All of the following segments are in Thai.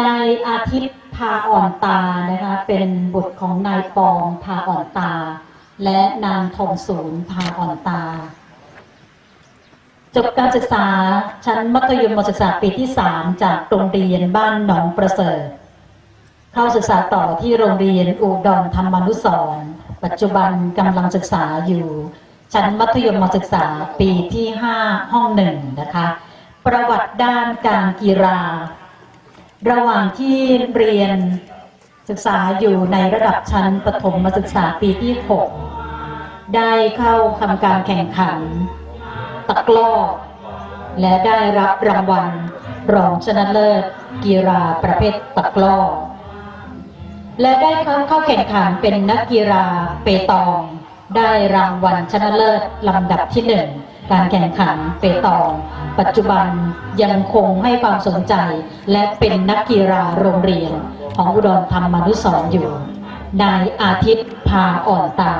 นายอาทิตย์พาอ่อนตานะคะเป็นบุตรของนายปองพาอ่อนตา และนางทองศูนย์พาอ่อนตา จบการศึกษาชั้นมัธยมศึกษาปีที่ 3 จากโรงเรียนบ้านหนองประเสริฐ เข้าศึกษาต่อที่โรงเรียนอุดรธรรมานุสรณ์ปัจจุบันกำลังศึกษาอยู่ ชั้นมัธยมศึกษาปีที่ 5 ห้องหนึ่งนะคะ ประวัติด้านการกีฬา ระหว่างที่เรียนศึกษาอยู่ในระดับชั้นประถมศึกษาปีที่ 6 ได้เข้าทำการแข่งขัน ตะกร้อ และได้รับรางวัลรองชนะเลิศกีฬาประเภทตะกร้อ และได้เข้าเข้าแข่งขันเป็นนักกีฬาเปตอง ได้รางวัลชนะเลิศลำดับที่หนึ่ง การแข่งขันเปตอง ปัจจุบันยังคงให้ความสนใจ และเป็นนักกีฬาโรงเรียน ของอุดรธรรมานุสรอยู่ นายอาทิตย์พาอ่อนตา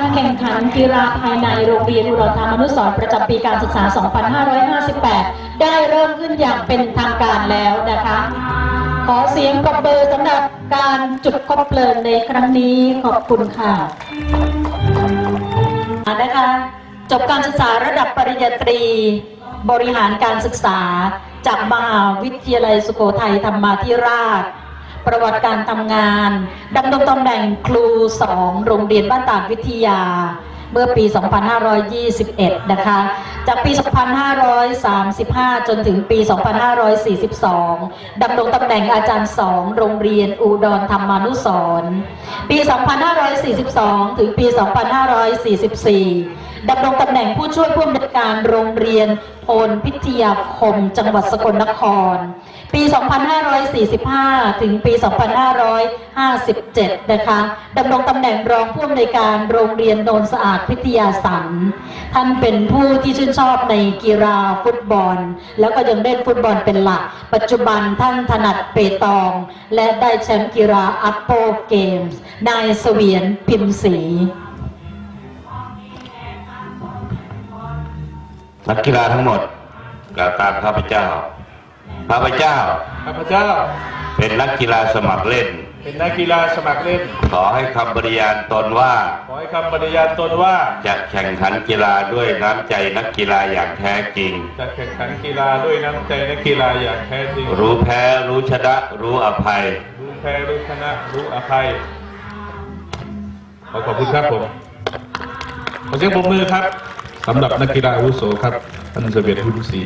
การแข่งขันกีฬาภายในโรงเรียนอุดรธรรมนุสรประจำปีการศึกษา 2558 ได้เริ่มขึ้นอย่างเป็นทางการแล้วนะคะ ขอเสียงปรบมือสำหรับการจุดคบเพลิงในครั้งนี้ขอบคุณค่ะนะคะจบการศึกษาระดับปริญญาตรี บริหารการศึกษา จากมหาวิทยาลัยสุโขทัยธรรมาธิราช ประวัติการทำงานดำรงตำแหน่งครูสองโรงเรียนบ้านตากวิทยา เมื่อปี 2521 นะคะ จากปี 2535 จนถึงปี 2542 ดำรงตำแหน่งอาจารย์สองโรงเรียนอุดรธรรมานุสรปี 2542 ถึงปี 2544ดำรงตำแหน่งผู้ช่วยผู้อำนวยการโรงเรียนโพนพิทยาคม จังหวัดสกลนคร ปี 2545 ถึงปี 2557 นะคะดำรงตำแหน่งรองผู้อำนวยการโรงเรียนโนนสะอาดพิทยาสันท่านเป็นผู้ที่ชื่นชอบในกีฬาฟุตบอล แล้วก็ยังเล่นฟุตบอลเป็นหลัก ปัจจุบันท่านถนัดเปตอง และได้แชมป์กีฬาอัปโปเกมส์นายเสวียนพิมพ์ศรี นักกีฬาทั้งหมดกล่าวตามข้าพเจ้าข้าพเจ้า ข้าพเจ้า เป็นนักกีฬาสมัครเล่น เป็นนักกีฬาสมัครเล่น ขอให้คำปฏิญาณตนว่า ขอให้คำปฏิญาณตนว่า จะแข่งขันกีฬาด้วยน้ำใจนักกีฬาอย่างแท้จริง จะแข่งขันกีฬาด้วยน้ำใจนักกีฬาอย่างแท้จริง รู้แพ้รู้ชนะรู้อภัย รู้แพ้รู้ชนะรู้อภัย ขอขอบคุณครับผม ขอเสียงปรบมือครับ สำหรับนักกีฬาอาวุโสครับท่านเสเบียนพุทธศรี